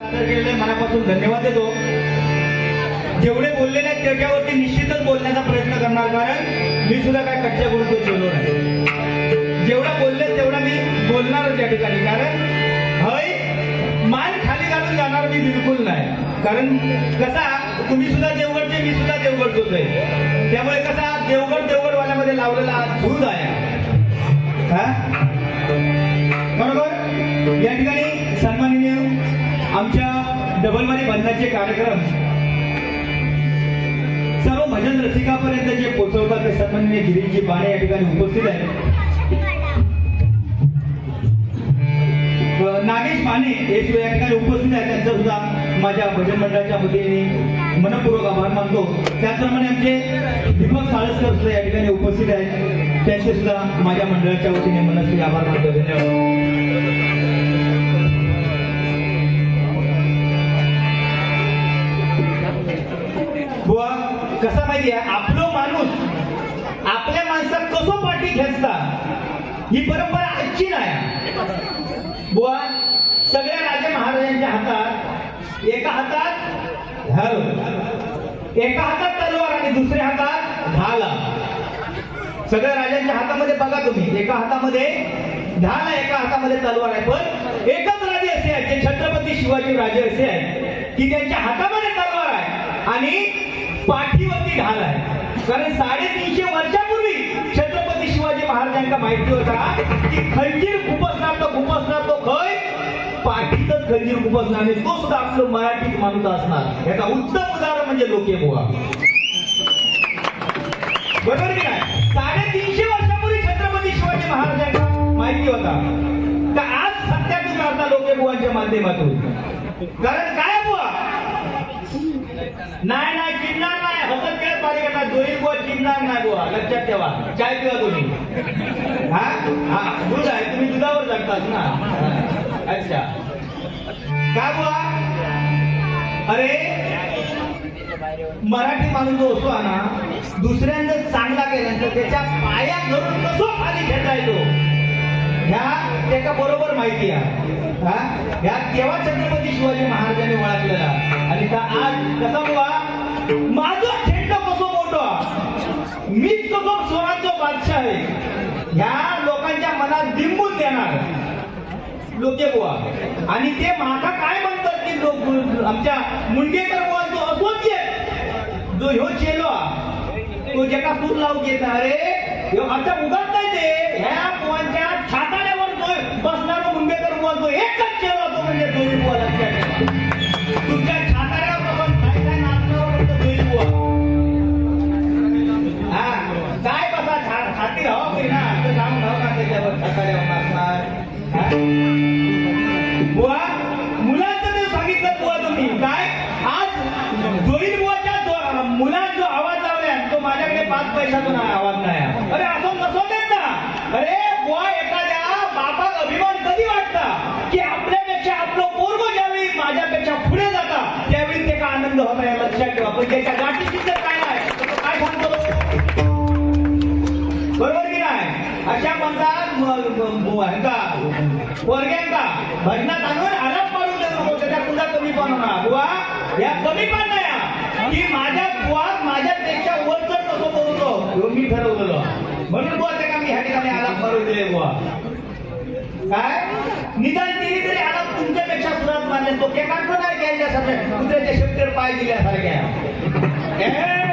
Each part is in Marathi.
सादर केलेले मनापासून धन्यवाद देतो. जेवढे बोलले नाही त्याच्यावरती निश्चितच बोलण्याचा प्रयत्न करणार कारण मी सुद्धा काय कच्च्या गोष्टी बोललो नाही. जेवढा बोलले तेवढा मी बोलणारच या ठिकाणी कारण हय मान खाली घालून जाणार मी बिलकुल नाही. कारण कसा तुम्ही सुद्धा देवगडचे मी सुद्धा देवगडचोच आहे त्यामुळे कसा देवगड देवगडवाल्यामध्ये लावलेला झूज आहे. हा? बरोबर? या ठिकाणी सन्मान आमच्या डबलवारी बंधाचे कार्यक्रम सर्व भजन रसिकापर्यंत जे पोहोचवतात ते सन्मान्य गिरीजी बाणे या ठिकाणी उपस्थित आहेत. नागेश माने हे सुद्धा या ठिकाणी उपस्थित आहेत. त्यांचं सुद्धा माझ्या भजन मंडळाच्या वतीने मनपूर्वक आभार मानतो. त्याचप्रमाणे आमचे दीपक साळसकर सुद्धा या ठिकाणी उपस्थित आहेत. त्यांचे सुद्धा माझ्या मंडळाच्या वतीने मनस्वी आभार मानतो. धन्यवाद. कसा माहिती आहे आपलो माणूस आपल्या माणसात कसो पाठी खेचता? ही परंपरा आजची नाही. बुवा सगळ्या राजे महाराजांच्या हातात एका हातात हॅलो एका हातात तलवार आणि दुसऱ्या हातात ढाला सगळ्या राजांच्या हातामध्ये बघा तुम्ही एका हातामध्ये ढाल आहे एका हातामध्ये तलवार आहे. पण एकच राजे असे आहेत जे छत्रपती शिवाजी राजे असे आहेत की त्यांच्या हातामध्ये तलवार आहे आणि पाठीवरती ढाल आहे. कारण साडेतीनशे वर्षापूर्वी छत्रपती शिवाजी महाराजांना माहिती होता की खंजीर खुपसणार तो खुपसणार तो खय पाठीतच खंजीर खुपसणार आणि तो सुद्धा आपलं मराठीत माणूस असणार. याचा उत्तम उदाहरण म्हणजे लोके बुवा. बरोबर की? नाही साडेतीनशे वर्षापूर्वी छत्रपती शिवाजी महाराजांना माहिती होता. का आज सत्यातून करता लोके बुवांच्या माध्यमातून. कारण काय नाही नाही चिडणार नाही. हसत खेळत पाणी करणार दोन्ही गोवा चिडणार नाही बुवा. लक्षात ठेवा. चाय पिवा तुम्ही. हा? हा. दूध आहे. तुम्ही दुधावर जगतात ना अच्छा. काय बुवा? अरे मराठी माणूस जो असतो ना दुसऱ्यांदा चांगला केल्यानंतर त्याच्या पाया धरून कसं खाली घेता येतो? ह्या त्याच्या बरोबर माहिती आहे. हा? या केव्हा छत्रपती शिवाजी महाराजांनी ओळखलेला. आणि का आज कसा बुवा? माझं थेट कसो मोठो? मीच कसो स्वराज्य बादशाह आहे? ह्या लोकांच्या मनात बिंबून देणार. लोके बुवा. आणि ते माथा काय म्हणतात की लोक आमच्या मुंडेकर बुवा जो असोसिएट जो ह्यो चेलो तो ज्याका सूर लावून घेणार अरे ह्यो असं उगत नाही ते. ह्या बुवांच्या छाताड्यावर बसणार मुंडेकर बुवा जो हे पाच पैशातून आवाज नाही. अरे असं नसो देत ना. अरे बुवा एखाद्या बापाक अभिमान कधी वाटता की आपल्यापेक्षा आपलं पूर्व ज्यावेळी माझ्यापेक्षा पुढे जाता त्यावेळी त्याचा आनंद होता या लक्षात ठेवा. पण त्याच्या गाठी चित्र काय नाही काय सांगतो बरोबर की नाही? अशा म्हणतात म- म- भजनात आणून आलाप पाडून देऊ त्याच्या पुढा कमी पण होणार बुवा या कमी पण नाही की माझ्या बुवा माझ्यापेक्षा वरचं कसं बोलतो ह्यो मी ठरवलेलो. म्हणून बुवा त्या मी ह्या ठिकाणी आलाप मारून दिले बुवा. काय? निदान तिने तरी आलाप तुमच्यापेक्षा सुरात मारले तो केकांचं नाही केल्यासारख्या कुत्र्याच्या शेपटीवर पाय दिल्यासारख्या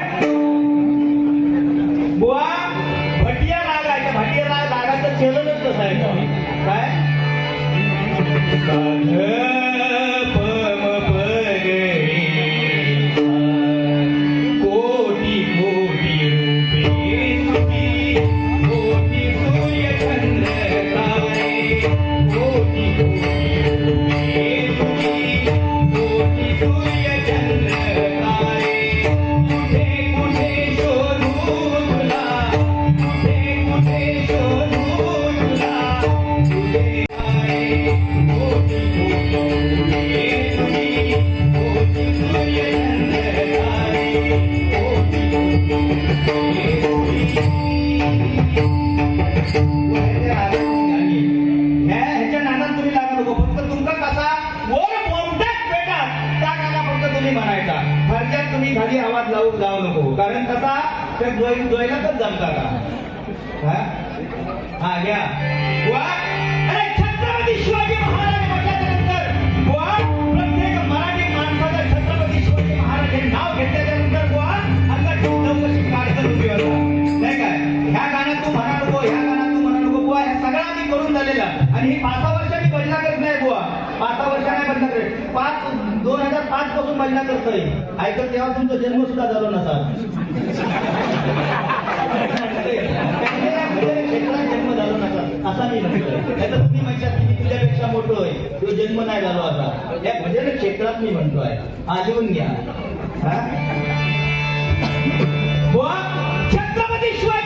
खाली आवाज लावून जाऊ नको. कारण कसा? त्या जोयला पण जमता का हा? घ्या. मनापासून मान्य करतोय. ऐकत तेव्हा तुमचा जन्म सुद्धा झालो नसा. जन्म झालो नसा. असा मी म्हणतोय. तुम्ही की तुझ्यापेक्षा मोठो तो जन्म नाही झालो आता. या भजन क्षेत्रात मी म्हणतोय. आज येऊन घ्या छत्रपती शिवाजी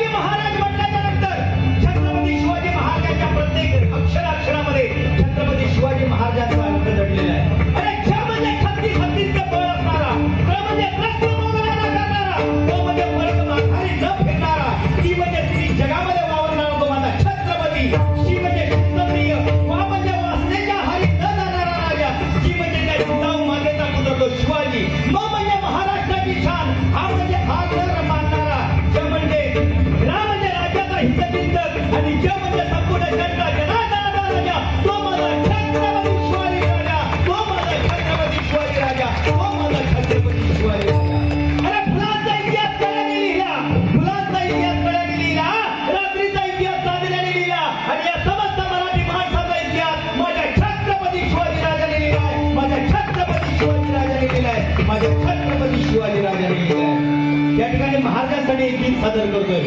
তাদের করবে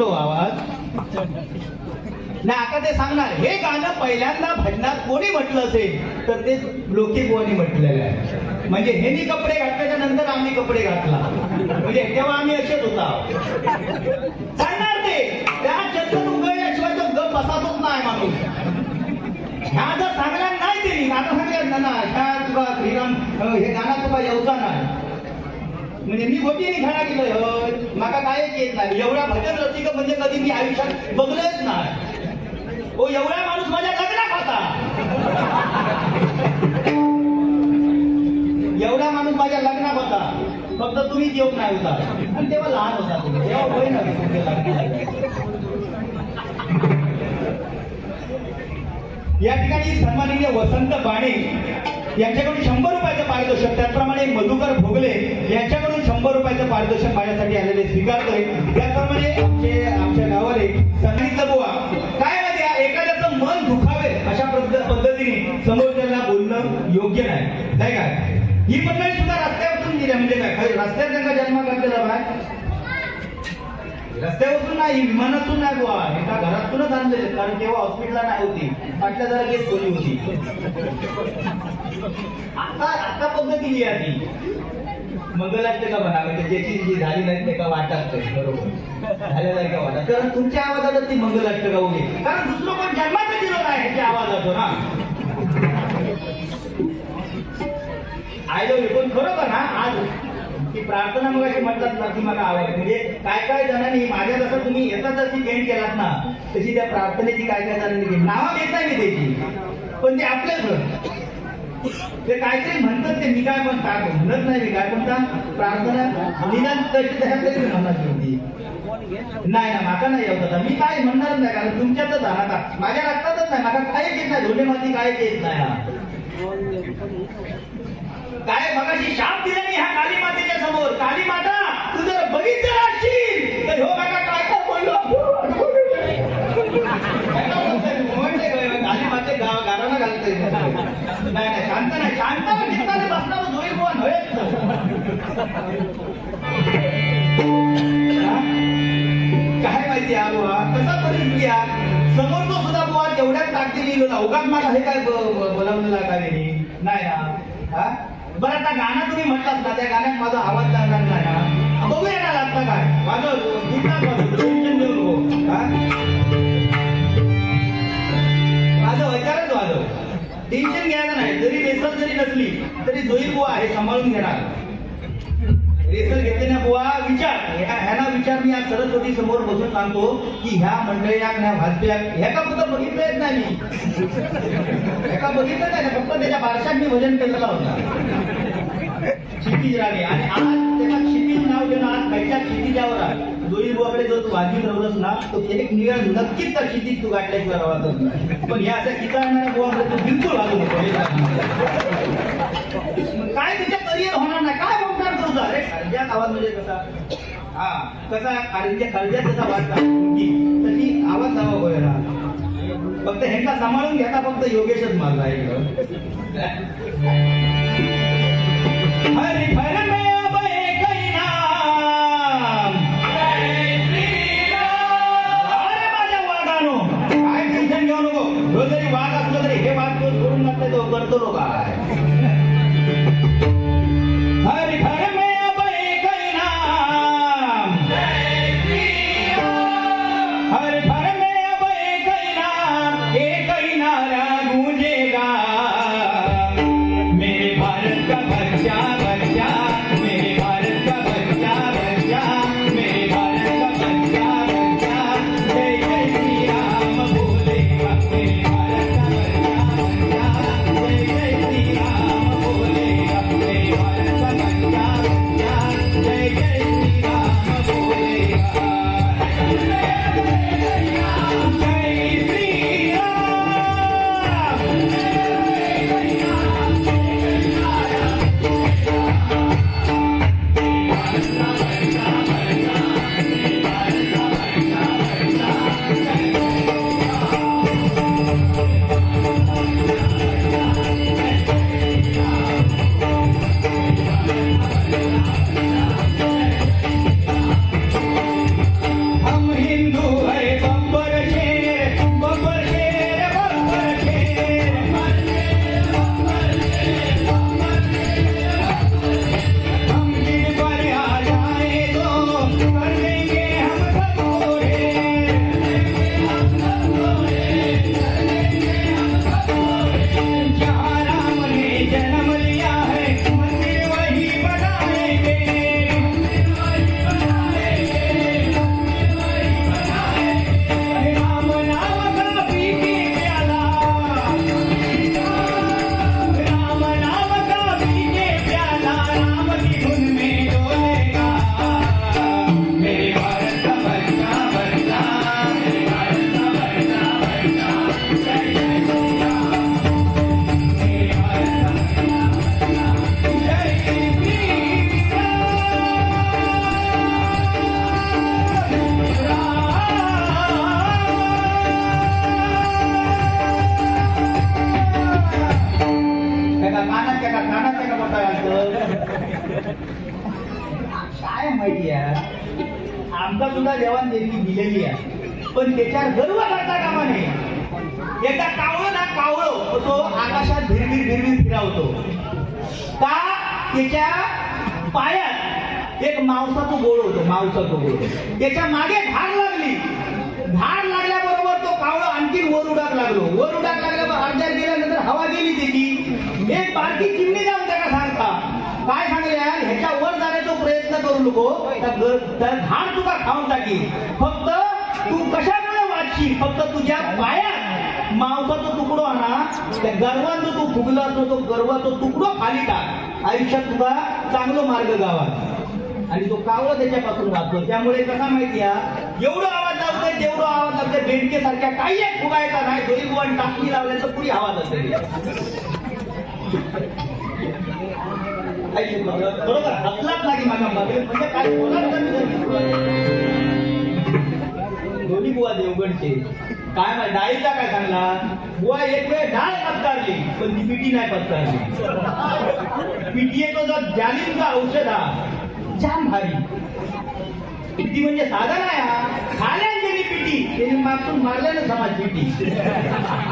थकलो आवाज. नाही आता ते सांगणार हे गाणं पहिल्यांदा भजनात कोणी म्हटलं असेल तर ते लोकीबुवानी म्हटलेलं आहे. म्हणजे हेनी कपडे घातल्याच्या नंतर आम्ही कपडे घातला. म्हणजे तेव्हा आम्ही असेच होता. सांगणार ते. त्या चंद्र उघडल्याशिवाय तो गप बसातच नाही माणूस. ह्या जर सांगल्या नाही ते आता सांगल्या ना ह्या तुका श्रीराम हे गाणं तुका येऊचा नाही. म्हणजे मी गोटी खेळा केलं होय. माका काय येत नाही. एवढ्या भजन रसिक म्हणजे कधी मी आयुष्यात बघलंच नाही. ओ एवढा माणूस माझ्या लग्नात खाता एवढा माणूस माझ्या लग्नात होता. फक्त तुम्ही येऊन नाही होता. आणि तेव्हा लहान होता तुम्ही. तेव्हा वय नव्हे तुमच्या या ठिकाणी सन्माननीय वसंत बाणे यांच्याकडून शंभर रुपयाचं पारितोषिक त्याचप्रमाणे मधुकर भोगले यांच्याकडून शंभर रुपयाचं पारितोषिक माझ्यासाठी आलेले स्वीकारतोय त्याचप्रमाणे आमचे आमच्या गावाले सांगितलं बुवा. काय माहिती एखाद्याचं मन दुखावे अशा पद्धतीने पद्धतीने समोरच्याला बोलणं योग्य नाही. नाही काय ही मंडळी सुद्धा रस्त्यावरून गेल्या म्हणजे काय? खरं रस्त्यात त्यांना जन्म घातलेला बाय रस्त्यावरून नाही विमानातून नाही बुवा. एका घरातूनच आणलेले. कारण तेव्हा हॉस्पिटलला नाही होती. म्हटलं जरा गेस बोली होती. आता आता पद्धत केली आहे ती. मंगलाष्टका म्हणा? म्हणजे ज्याची जी झाली नाही ते का वाटत नाही, बरोबर. झाल्यासारखं वाटत कारण तुमच्या आवाजात ती मंगलाष्टका होती कारण दुसरं कोण जन्माचं दिलं नाही त्या आवाजातो ना आयलो लव्ह पण खरोखर ना आज ती प्रार्थना मग अशी म्हणतात ना ती मला आवडते. म्हणजे काय काय जणांनी माझ्या जसं तुम्ही येतात जशी गेण केलात ना तशी त्या प्रार्थनेची काय काय जणांनी नावं घेत नाही मी त्याची. पण ते आपलेच ते काहीतरी म्हणतात ते मी काय पण काय म्हणत नाही मी काय म्हणता प्रार्थना निदान तशी म्हणत होती नाही ना माका नाही येत मी काय म्हणणारच नाही कारण तुमच्यातच आहे माझ्या रक्तातच नाही माका काय येत नाही धोंडे माती काय येत नाही हा. काय मगाशी शाप दिला मी ह्या काली मातेच्या समोर. काली माता तू जर बघितलं असशील तर हो काका काय काय बोललो म्हणते काय, काली माते गाव गाराला घालते नाही नाही शांत नाही शांत चित्ताने बसणार जोई बुवा नव्हेच काय माहिती आहे बुवा कसा परिस्थिती समोर तो सुद्धा बुवा तेवढ्याच ताकदी लिहिलं उगाच मला हे काय बोलावलेला काय नाही? हा? बरं आता गाणं तुम्ही म्हटलात ना त्या गाण्यात माझा आवाज लागणार नाही बघूया ना लागता काय? वाजव टेन्शन घ्यायचं नाही. जरी रेसल जरी नसली तरी जोई बुवा हे सांभाळून घेणार. रेसल घेतले ना बुवा विचार. ह्याना ह्याला विचार मी आज सरस्वती समोर बसून सांगतो की ह्या मंडळ्या ह्या भाजप्या ह्या का बघितलं येत नाही? ह्याका बघितलं नाही? फक्त त्याच्या बारशात मी भजन केलेला होता. क्षितिज राणे. आणि आज त्याला क्षितिज नाव देणं आज खायच्या क्षितिजावर आहे. दोन्ही बुवाकडे जर तू वाजवी ठरवलंस ना तो एक निळा नक्कीच त्या क्षितिज तू गाठल्याशिवाय राहतच नाही पण ह्या अशा किता येणाऱ्या बुवाकडे तू बिलकुल वाजू नको. काय तिच्या करिअर होणार नाही? काय होणार तुझा? अरे खर्जात आवाज म्हणजे कसा? हा कसा? खालच्या खर्जात जसा वाटला तशी आवाज जावा व्हायला फक्त ह्यांना सांभाळून घेता फक्त योगेशच माझा हरी घातले तो करतो नो आमचा सुद्धा देवान देणगी दिलेली आहे. पण त्याच्यावर गर्व करता कामा नये. एकदा कावळो ना कावळो तो आकाशात भिरभिर भिरभिर फिरावतो. का? त्याच्या पायात एक मांसाचं गोळ होतो मांसाचं गोळ त्याच्यामागे धार लागली. धार लागल्याबरोबर तो कावळं आणखी वर उडाक लागलो. वर उडाक लागल्यावर अर्ध्यात गेल्यानंतर हवा गेली त्याची. एक बारकी चिमणी जाऊन त्याला सांगता काय ह्याच्या वर जाण्याचा प्रयत्न करू नको. त्या धार तुका खाऊन टाकी. फक्त तू कशामुळे वाचशी फक्त तुझ्या पायात मांसाचा तुकडो आणा. त्या गर्वाचा तू फुगला असतो तो गर्वाचा तुकडो खाली टाक. आयुष्यात तुला चांगलं मार्ग गावात. आणि तो कावळा त्याच्यापासून वाचतो. त्यामुळे कसा माहिती एवढं आवाज लावतोय तेवढं आवाज लावतोय. बेंडके सारख्या काही एक फुगायचा नाही. दोरी गुवान टाकली लावल्याचं पुरी आवाज असेल. ऐक बरोबर हसलाच नाही माझ्या मागे म्हणजे काय दोन्ही बुवा देवगडचे. काय माहिती डाळीचा काय सांगला? बुवा एक वेळ डाळ पत्कारली पण ती पिटी नाही पत्कारली पिटीये तो जर जालिमचा औषध. हा छान भारी. पिटी म्हणजे साधा नाही हा. खाल्या गेली पिटी. त्यांनी मागून मारल्यानं समाज पिटी.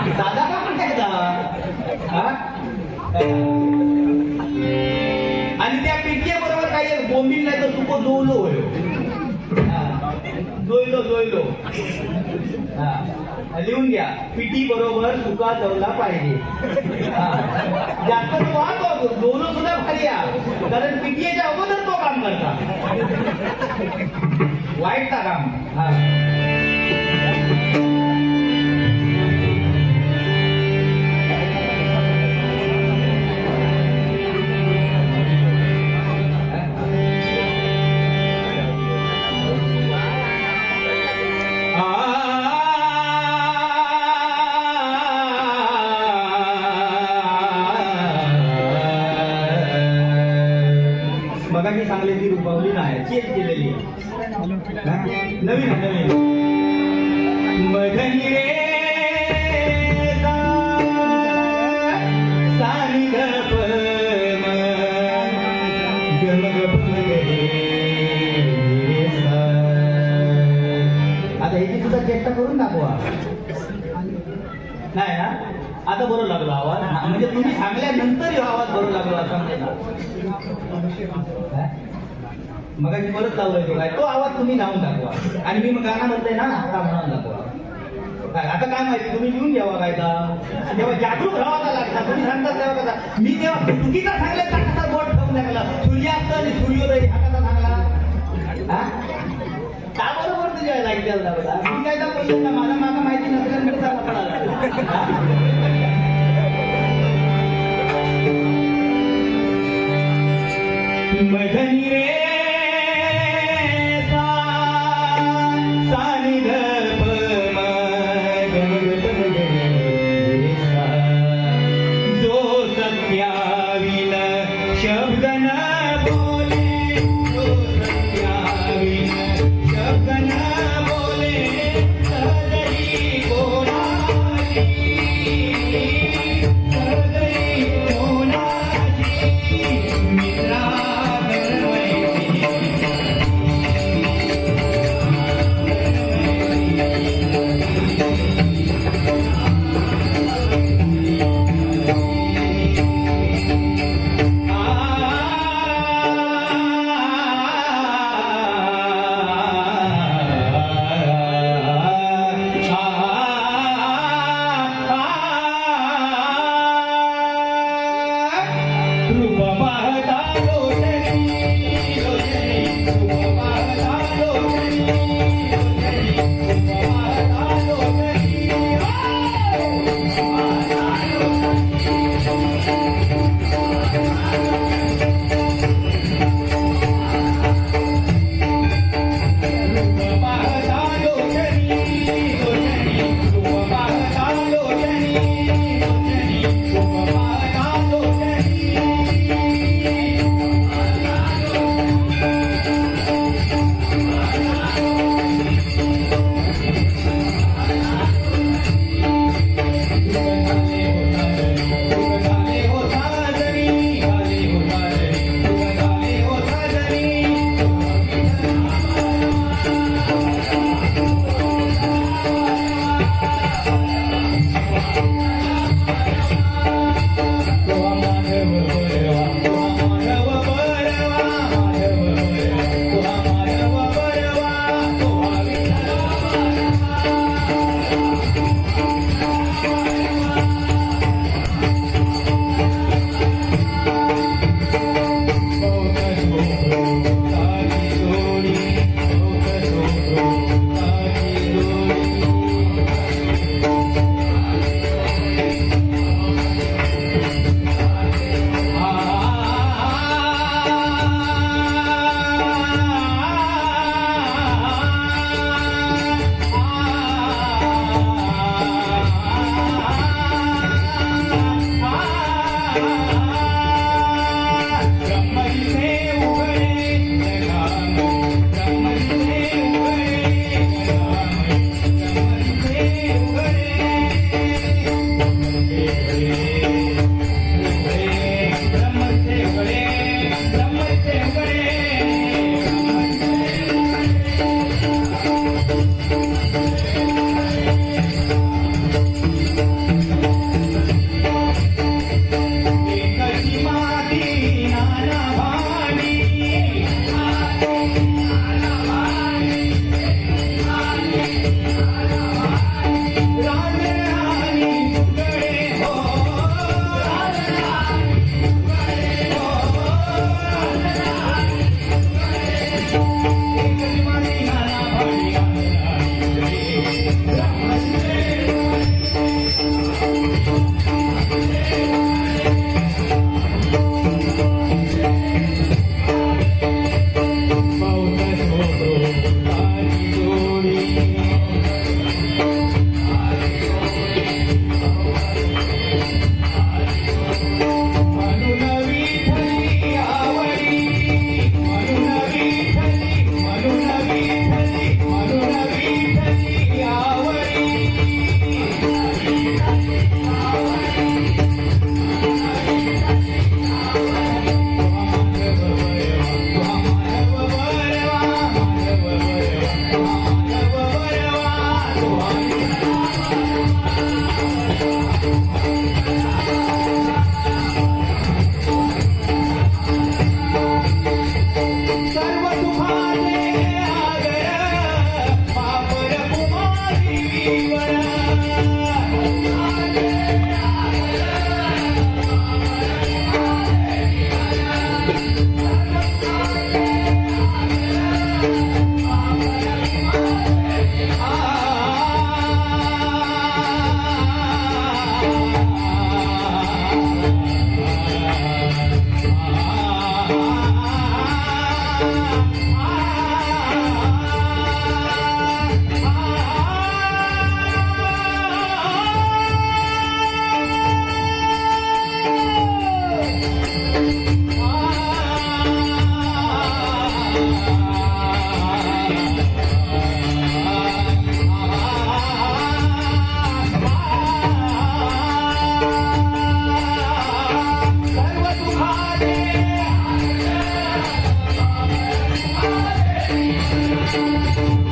साधा का काय हा? बोंबील नाही तर सुको जोवलो होय हा. जोयलो जोयलो हा लिहून घ्या. पिटी बरोबर सुका जवला पाहिजे. हा. जास्त तो वाहतो जोलो सुद्धा भारी आहे. कारण पिटीएच्या अगोदर तो काम करता. वाईटचा काम हा. बघा मी सांगले ती रुपावली नाही चेंज केलेली आहे. नवीन आहे नवीन. मधनी रे सा, आता ह्याची सुद्धा चेष्टा करून दाखवा. नाही ना? आता बरोबर लागलो आवाज. हा, म्हणजे तुम्ही सांगल्यानंतर आवाज बरोबर लागला असं मग मी परत लावलोय तो काय? तो आवाज तुम्ही लावून दाखवा. आणि मी मग गाणं म्हणतोय ना आता म्हणून दाखवा. काय आता काय माहिती तुम्ही लिहून घ्यावा कायदा. तेव्हा जागरूक राहावा लागता? तुम्ही सांगता तेव्हा कसा? मी तेव्हा चुकीचा सांगले तर कसा बोट ठेवून टाकला? सूर्यास्त आणि सूर्योदय हा कसा सांगला? हा? का बरोबर तुझ्या लाइट द्यायला मी काय दाखवलं माझा मला मागा माहिती नसल्यानंतर सांगा पडाला thank you.